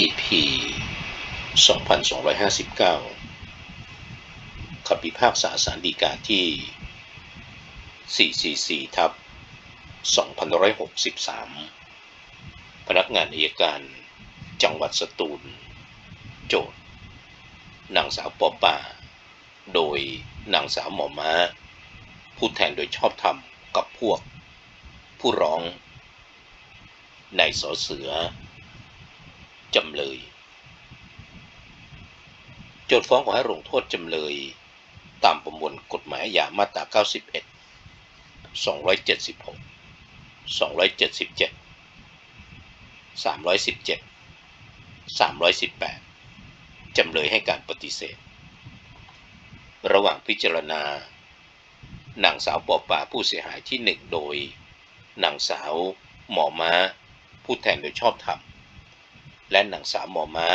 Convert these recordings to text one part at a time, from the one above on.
EP 2259 คำพิพากษาสารดีกาที่ 444 ทับ2563 พนักงานอัยการ จังหวัดสตูล โจทย์นางสาวปอป่า โดยนางสาวหมอม้า ผู้แทนโดยชอบธรรมกับพวก ผู้ร้อง ในสอเสือ จำเลย โจทย์ฟ้องขอให้ลงโทษจำเลย ตามประมวลกฎหมายอาญามาตรา 91 276 277 317 318 จำเลยให้การปฏิเสธ ระหว่างพิจารณานางสาวปอป่าผู้เสียหายที่หนึ่งโดยนางสาวหมอม้า ผู้แทนโดยชอบธรรม และหนางสาวหมอม้า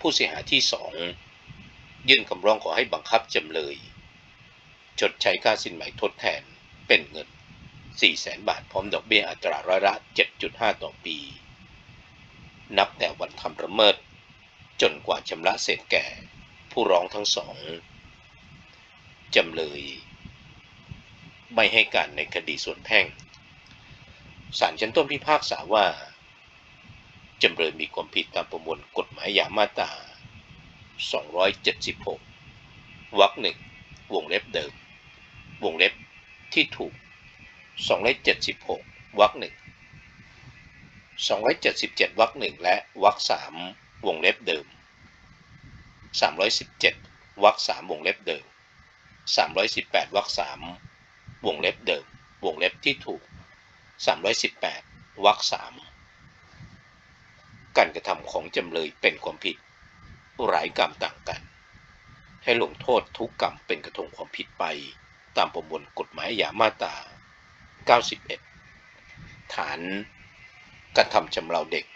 ผู้เสียหายที่สองยื่นคำร้องขอให้บังคับจำเลย ชดใช้ค่าสินไหมทดแทนเป็นเงิน 400,000บาทพร้อมดอกเบี้ยอัตราร้อยละ 7.5 ต่อปี นับแต่วันทำระเมิด จนกว่าชำระเสร็จแก่ ผู้ร้องทั้งสองจำเลย ไม่ให้การในคดีส่วนแพ่งศาลชั้นต้นพิพากษาว่า จำเลยมีความผิดตามประมวลกฎหมายยามาตรา 276 วรรคหนึ่งวงเล็บเดิม วงเล็บที่ถูก 276 วรรคหนึ่ง277 วรรคหนึ่งและวรรคสามวงเล็บเดิม 317 วรรคสามวงเล็บเดิม 318 วรรคสามวงเล็บเดิม วงเล็บที่ถูก 318 วรรคสาม การกระทำของจำเลยเป็นความผิด หลายกรรมต่างกัน ให้ลงโทษทุกกรรมเป็นกระทงความผิดไป ตามประมวลกฎหมายอาญามาตรา91 ฐานกระทำชำเราเด็ก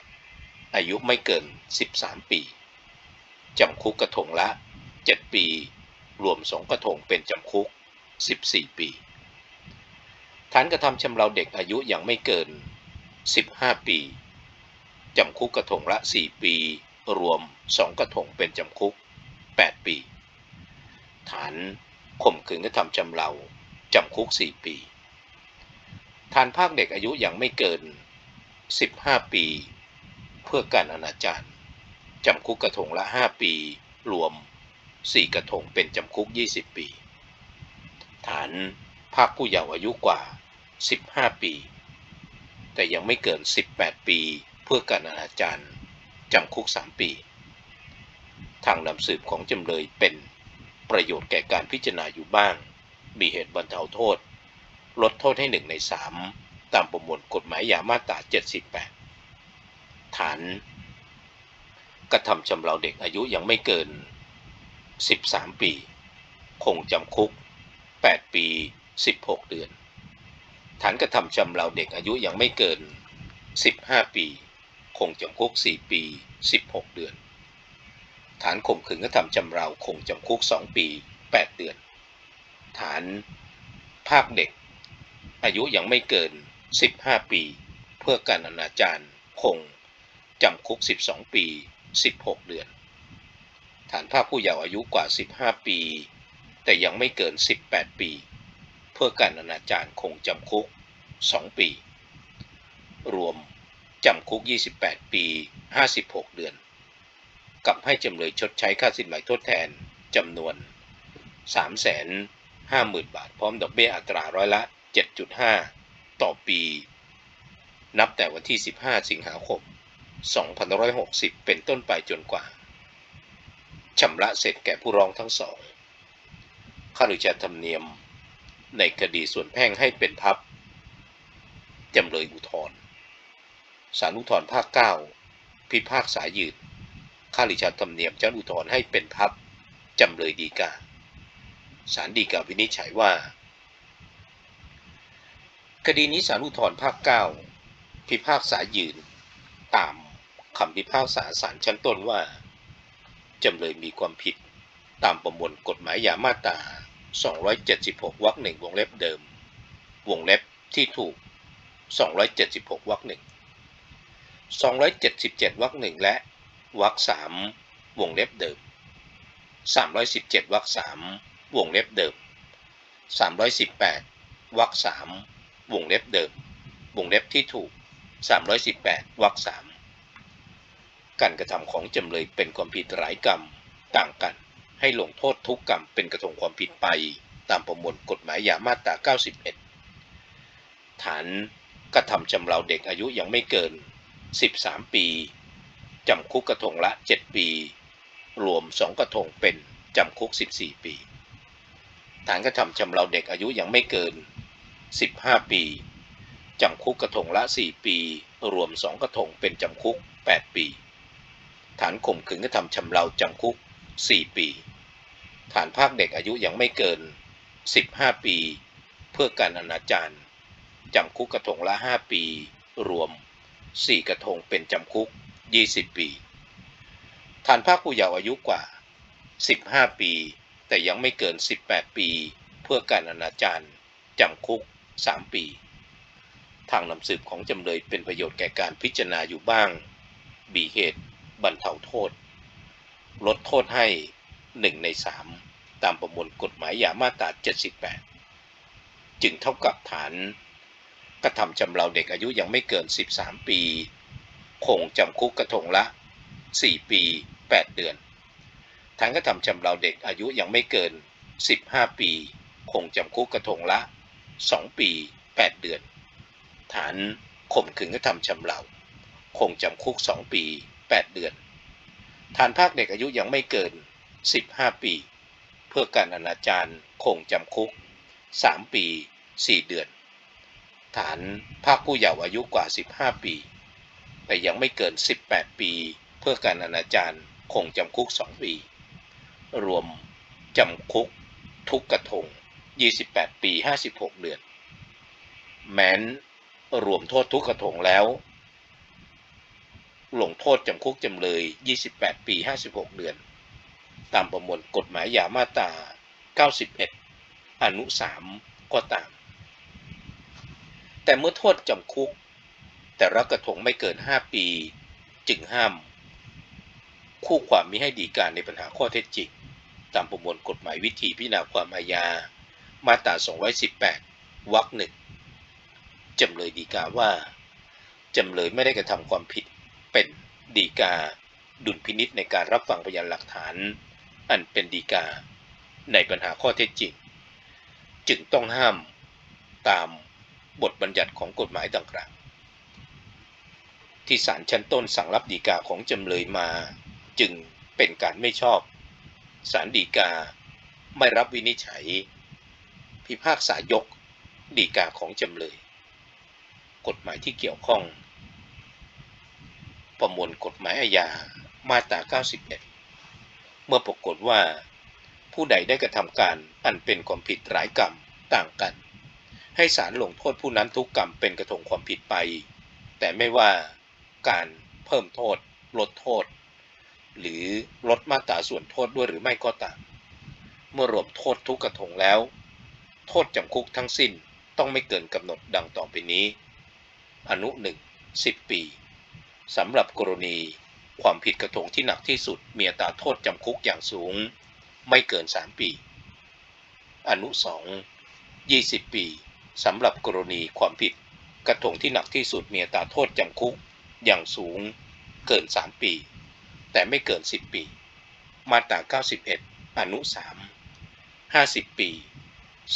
อายุไม่เกิน 13 ปีจำคุกกระทงละ 7 ปี รวม2กระทงเป็นจำคุก 14 ปี ฐานกระทำชำเราเด็กอายุยังไม่เกิน 15 ปี จำคุกกระทงละ 4 ปี รวม 2 กระทงเป็นจำคุก 8 ปี ฐานข่มขืนกระทำชำเราจำคุก 4 ปี ฐานภาคเด็กอายุยังไม่เกิน 15 ปี เพื่อการอนาจารจำคุกกระทงละ 5 ปี รวม 4 กระทงเป็นจำคุก 20 ปี ฐานภาคผู้เยาว์อายุกว่า 15 ปี แต่ยังไม่เกิน 18 ปี พื่อการอนาจารจำคุก 3 ปี ทางนำสืบของจำเลยเป็นประโยชน์แก่การพิจารณาอยู่บ้าง มีเหตุบรรเทาโทษ ลดโทษให้1ใน3ตามประมวลกฎหมายยามาตรา 78 ฐาน กระทำชำเราเด็กอายุยังไม่เกิน 13 ปี คงจำคุก 8 ปี 16 เดือน ฐานกระทำชำเราเด็กอายุยังไม่เกิน 15 ปี คงจำคุก 4 ปี 16 เดือน ฐานข่มขืนกระทำชำเราคงจำคุก 2 ปี 8 เดือน ฐานภาคเด็ก อายุยังไม่เกิน 15 ปี เพื่อการอนาจารคงจำคุก 12 ปี 16 เดือน ฐานภาคผู้เยาว์อายุกว่า 15 ปี แต่ยังไม่เกิน 18 ปี เพื่อการอนาจารคงจำคุก 2 ปี รวม จำคุก 28 ปี 56 เดือน กับให้จำเลยชดใช้ค่าสินไหมทดแทนจำนวน 350,000 บาท พร้อมดอกเบี้ยอัตราร้อยละ 7.5 ต่อปี นับแต่วันที่ 15 สิงหาคม 2560 เป็นต้นไปจนกว่าชำระเสร็จแก่ผู้ร้องทั้งสอง ค่าหรือจะธรรมเนียมในคดีส่วนแพ่งให้เป็นพับ จำเลยอุทธรณ์ ศาลอุทธรภาค 9 พิพากษายืนค่าหรือจะธรรมเนียมเจ้าอุทธรให้เป็นพับจำเลยดีกาศาลฎีกาวินิจฉัยว่า คดีนี้ศาลอุทธรภาค 9 พิพากษายืน ตามคำพิพากษาศาลชั้นต้นว่า จำเลยมีความผิดตามประมวลกฎหมายยามาตรา 276 วรรคหนึ่งวงเล็บเดิม วงเล็บที่ถูก 276 วรรคหนึ่ง 277วรรคหนึ่งและวรรคสามวงเล็บเดิม 317วรรคสามวงเล็บเดิม 318วรรคสามวงเล็บเดิม วงเล็บที่ถูก 318วรรคสามการกระทำของจำเลยเป็นความผิดหลายกรรมต่างกันให้ลงโทษทุกกรรมเป็นกระทงความผิดไป ตามประมวลกฎหมายยามาตรา91 ฐานกระทำชำเราเด็กอายุยังไม่เกิน 13 ปี จำคุกกระทงละ 7 ปี รวม 2 กระทงเป็น จำคุก 14 ปี ฐานกระทำชำเราเด็กอายุยังไม่เกิน 15 ปี จำคุกกระทงละ 4 ปี รวม 2 กระทงเป็นจำคุก 8 ปี ฐานข่มขืนกระทำชำเราจำคุก 4 ปี ฐานภาคเด็กอายุยังไม่เกิน 15 ปี เพื่อการอนาจารจำคุกกระทงละ 5 ปี รวม 4 กระทงเป็นจำคุก 20 ปี ฐานภาคผู้เยาว์อายุกว่า 15 ปี แต่ยังไม่เกิน 18 ปี เพื่อการอนาจารจำคุก 3 ปี ทางนำสืบของจำเลยเป็นประโยชน์แก่การพิจารณาอยู่บ้าง บีเหตุ บรรเทาโทษ ลดโทษให้ 1 ใน 3 ตามประมวลกฎหมายยามาตรา78 จึงเท่ากับฐาน กระทำชำเราเด็กอายุยังไม่เกิน 13 ปี คงจำคุกกระทงละ 4 ปี 8 เดือนฐานกระทำชำเราเด็กอายุยังไม่เกิน 15 ปี คงจำคุกกระทงละ 2 ปี 8 เดือน ฐานข่มขืนกระทำชำเรา คงจำคุก 2 ปี 8 เดือน ฐานภาคเด็กอายุยังไม่เกิน 15 ปี เพื่อการอนาจารคงจำคุก 3 ปี 4 เดือน ฐานภาคผู้เยาว์อายุกว่า 15 ปี แต่ยังไม่เกิน 18 ปี เพื่อการอนาจารคงจำคุก 2 ปี รวมจำคุกทุกกระทง 28 ปี 56 เดือน แม้นรวมโทษทุกกระทงแล้ว ลงโทษจำคุกจำเลย 28 ปี 56 เดือน ตามประมวลกฎหมายยามาตรา91 อนุ 3 ก็ตาม แต่เมื่อโทษจำคุก แต่ละกระทงไม่เกิน 5 ปี จึงห้าม คู่ความมิให้ดีการในปัญหาข้อเท็จจริงตามประมวลกฎหมายวิธีพิจารณาความอาญา มาตรา 218 วรรคหนึ่งจำเลยดีกาว่าจำเลยไม่ได้กระทำความผิดเป็นดีกาดุลพินิษในการรับฟังพยานหลักฐาน อันเป็นดีกา ในปัญหาข้อเท็จจริง จึงต้องห้ามตาม บทบัญญัติของกฎหมายดังกล่าวที่ศาลชั้นต้นสั่งรับดีกาของจำเลยมา จึงเป็นการไม่ชอบศาลดีกาไม่รับวินิจฉัย พิพากษายกดีกาของจำเลย กฎหมายที่เกี่ยวข้อง ประมวลกฎหมายอาญามาตรา 91 เมื่อปรากฏว่า ผู้ใดได้กระทำการอันเป็นความผิดหลายกรรมต่างกัน ให้ศาลลงโทษผู้นั้นทุกกรรมเป็นกระทงความผิดไป แต่ไม่ว่าการเพิ่มโทษ ลดโทษ หรือลดมาตราส่วนโทษด้วยหรือไม่ก็ตาม เมื่อรวมโทษทุกกระทงแล้ว โทษจำคุกทั้งสิ้นต้องไม่เกินกำหนดดังต่อไปนี้ อนุหนึ่งสิบปีสำหรับกรณีความผิดกระทงที่หนักที่สุดมีอัตราโทษจำคุกอย่างสูง ไม่เกิน 3 ปี อนุ 2 20 ปี สำหรับกรณีความผิดกระทงที่หนักที่สุดมีอัตราโทษจำคุกอย่างสูงเกิน 3 ปี แต่ไม่เกิน 10 ปี มาตรา 91 อนุ 3 50 ปี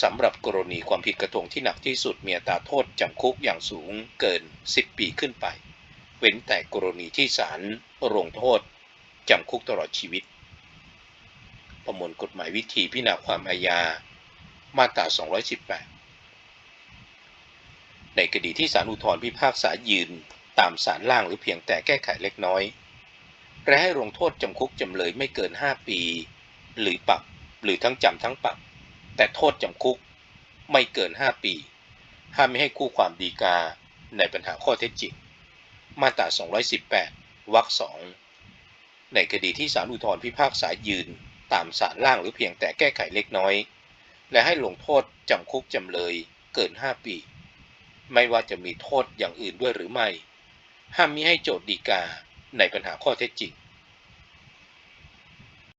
สำหรับกรณีความผิดกระทงที่หนักที่สุดมีอัตราโทษจำคุกอย่างสูงเกิน 10 ปีขึ้นไป เว้นแต่กรณีที่ศาลลงโทษจำคุกตลอดชีวิต ประมวลกฎหมายวิธีพิจารณาความอาญา มาตรา 218 ในคดีที่ศาลอุทธรพิพากษายืน ตามศาลล่างหรือเพียงแต่แก้ไขเล็กน้อย และให้ลงโทษจำคุกจำเลยไม่เกิน 5 ปี หรือปรับหรือทั้งจำทั้งปรับ แต่โทษจำคุกไม่เกิน 5 ปีห้ามไม่ให้คู่ความดีกาในปัญหาข้อเท็จจริงมาตรา 218 วรรคสองในคดีที่ศาลอุทธรพิพากษายืน ตามศาลล่างหรือเพียงแต่แก้ไขเล็กน้อย และให้ลงโทษจำคุกจำเลยเกิน 5 ปี ไม่ว่าจะมีโทษอย่างอื่นด้วยหรือไม่ ห้ามมิให้โจทย์ดีกาในปัญหาข้อเท็จจริง